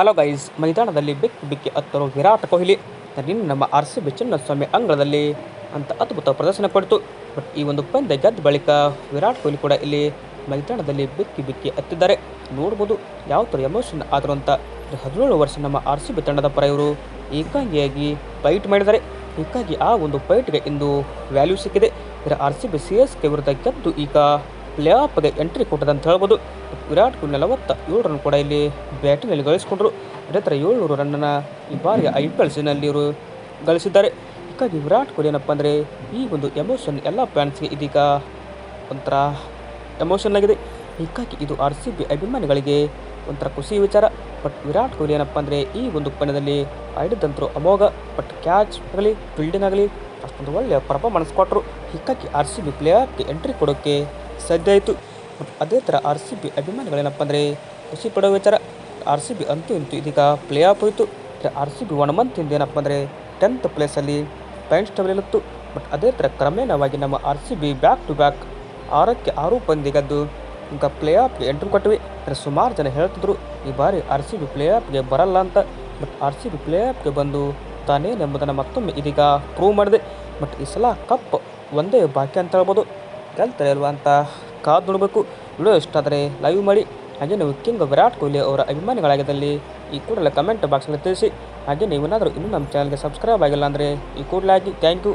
Hello guys, ಮೈದಾನದಲ್ಲಿ ಬಿಕ್ಕಿ ಬಿಕ್ಕಿ ಹತ್ತರು ವಿರಾಟ್ ಕೊಹ್ಲಿ. ನಿನ್ನೆ ನಮ್ಮ ಆರ್ ಸಿ ಬಿ ಚಿನ್ನಸ್ವಾಮಿ ಅಂಗಳದಲ್ಲಿ ಅಂತ ಅದ್ಭುತ ಪ್ರದರ್ಶನ ಕೊಡ್ತು. ಬಟ್ ಈ ಒಂದು ಪಂದ್ಯ ಗೆದ್ದ ಬಳಿಕ ವಿರಾಟ್ ಕೊಹ್ಲಿ ಕೂಡ ಇಲ್ಲಿ ಮೈದಾನದಲ್ಲಿ ಬಿಕ್ಕಿ ಬಿಕ್ಕಿ ಹತ್ತಿದ್ದಾರೆ. ನೋಡ್ಬೋದು ಯಾವ ಥರ ಎಮೋಷನ್ ಆದರೂ ಅಂತ. ಹದಿನೇಳು ವರ್ಷ ನಮ್ಮ ಆರ್ ಸಿ ಬಿ ತಂಡದ ಪರ ಇವರು ಏಕಾಂಗಿಯಾಗಿ ಫೈಟ್ ಮಾಡಿದ್ದಾರೆ. ಹೀಗಾಗಿ ಆ ಒಂದು ಫೈಟ್ಗೆ ಇಂದು ವ್ಯಾಲ್ಯೂ ಸಿಕ್ಕಿದೆ. ಇದರ R C B C S K ವಿರುದ್ಧ ಗೆದ್ದು ಈಗ ಪ್ಲೇ ಆಫ್ಗೆ ಎಂಟ್ರಿ ಕೊಟ್ಟದೆ ಅಂತ ಹೇಳ್ಬೋದು. ವಿರಾಟ್ ಕೊಹ್ಲಿ ನಲವತ್ತ ಏಳು ರನ್ ಕೂಡ ಇಲ್ಲಿ ಬ್ಯಾಟಿಂಗಲ್ಲಿ ಗಳಿಸಿಕೊಂಡರು. ಅದೇ ಥರ ಏಳ್ನೂರು ರನ್ನನ್ನು ಈ ಬಾರಿ ಐ ಪಿ ಎಲ್ ಸಿನಲ್ಲಿ ಇವರು ಗಳಿಸಿದ್ದಾರೆ. ಹೀಗಾಗಿ ವಿರಾಟ್ ಕೊಹ್ಲಿ ಏನಪ್ಪ ಅಂದರೆ ಈ ಒಂದು ಎಮೋಷನ್ ಎಲ್ಲ ಫ್ಯಾನ್ಸ್ಗೆ ಇದೀಗ ಒಂಥರ ಎಮೋಷನ್ ಆಗಿದೆ. ಹೀಗಾಗಿ ಇದು ಆರ್ ಸಿ ಬಿ ಅಭಿಮಾನಿಗಳಿಗೆ ಒಂಥರ ಖುಷಿ ವಿಚಾರ. ಬಟ್ ವಿರಾಟ್ ಕೊಹ್ಲಿ ಏನಪ್ಪ ಅಂದರೆ ಈ ಒಂದು ಪಂದ್ಯದಲ್ಲಿ ಆಡಿದಂತರು ಅಮೋಘ. ಬಟ್ ಕ್ಯಾಚ್ ಆಗಲಿ ಫೀಲ್ಡಿಂಗ್ ಆಗಲಿ, ಅಷ್ಟೊಂದು ಒಳ್ಳೆಯ ಪರ್ಫಾರ್ಮೆನ್ಸ್ ಕೊಟ್ಟರು ಹೀಗಾಗಿ ಆರ್ ಸಿ ಬಿ ಪ್ಲೇಯರ್ಗೆ ಎಂಟ್ರಿ ಕೊಡೋಕ್ಕೆ ಸಾಧ್ಯ ಆಯಿತು ಅದೇ ಥರ ಆರ್ ಸಿ ಬಿ ಅಭಿಮಾನಿಗಳೇನಪ್ಪ ಅಂದರೆ ಖುಷಿ ಪಡೋ ವಿಚಾರ. ಆರ್ ಸಿ ಬಿ ಅಂತೂ ಇಂತೂ ಇದೀಗ ಪ್ಲೇ ಆಫ್ ಹೋಯಿತು. ಆರ್ ಸಿ ಬಿ ಒನ್ ಮಂತಿಂದ ಏನಪ್ಪ ಅಂದರೆ ಟೆಂತ್ ಪ್ಲೇಸಲ್ಲಿ ಪಾಯಿಂಟ್ಸ್ ಟೇಬಲ್ ಇತ್ತು ಬಟ್ ಅದೇ ಥರ ಕ್ರಮೇಣವಾಗಿ ನಮ್ಮ R C B back to back ಆರಕ್ಕೆ ಆರು ಪಂದ್ಯಗದ್ದು ಈಗ ಪ್ಲೇ ಆಫ್ಗೆ ಎಂಟ್ರ್ ಕೊಟ್ಟಿವೆ. ಅಂದರೆ ಸುಮಾರು ಜನ ಹೇಳ್ತಿದ್ರು, ಈ ಬಾರಿ ಆರ್ ಸಿ ಬಿ ಪ್ಲೇ ಆಫ್ಗೆ ಬರಲ್ಲ ಅಂತ. But R C B play ಆಫ್ಗೆ ಬಂದು ತಾನೇನೆಂಬುದನ್ನು ಮತ್ತೊಮ್ಮೆ ಇದೀಗ ಪ್ರೂವ್ ಮಾಡಿದೆ. ಬಟ್ ಈ ಸಲ ಕಪ್ ಒಂದೇ ಬಾಕಿ ಅಂತ ಹೇಳ್ಬೋದು. ಗೆಲ್ತಾರೆ ಅಲ್ವಾ ಅಂತ ಕಾದು ನೋಡಬೇಕು. ವಿಡಿಯೋ ಇಷ್ಟ ಆದರೆ ಲೈವ್ ಮಾಡಿ. ಹಾಗೆ ನೀವು ಕಿಂಗ್ ವಿರಾಟ್ ಕೊಹ್ಲಿ ಅವರ ಅಭಿಮಾನಿಗಳಾಗಿದ್ದಲ್ಲಿ ಈ ಕೂಡಲೇ ಕಮೆಂಟ್ ಬಾಕ್ಸ್ನಲ್ಲಿ ತಿಳಿಸಿ. ಹಾಗೆ ನೀವೇನಾದರೂ ಇನ್ನೂ ನಮ್ಮ ಚಾನಲ್ಗೆ ಸಬ್ಸ್ಕ್ರೈಬ್ ಆಗಿಲ್ಲ ಅಂದರೆ ಈ ಕೂಡಲೇ ಆಗಿ. Thank you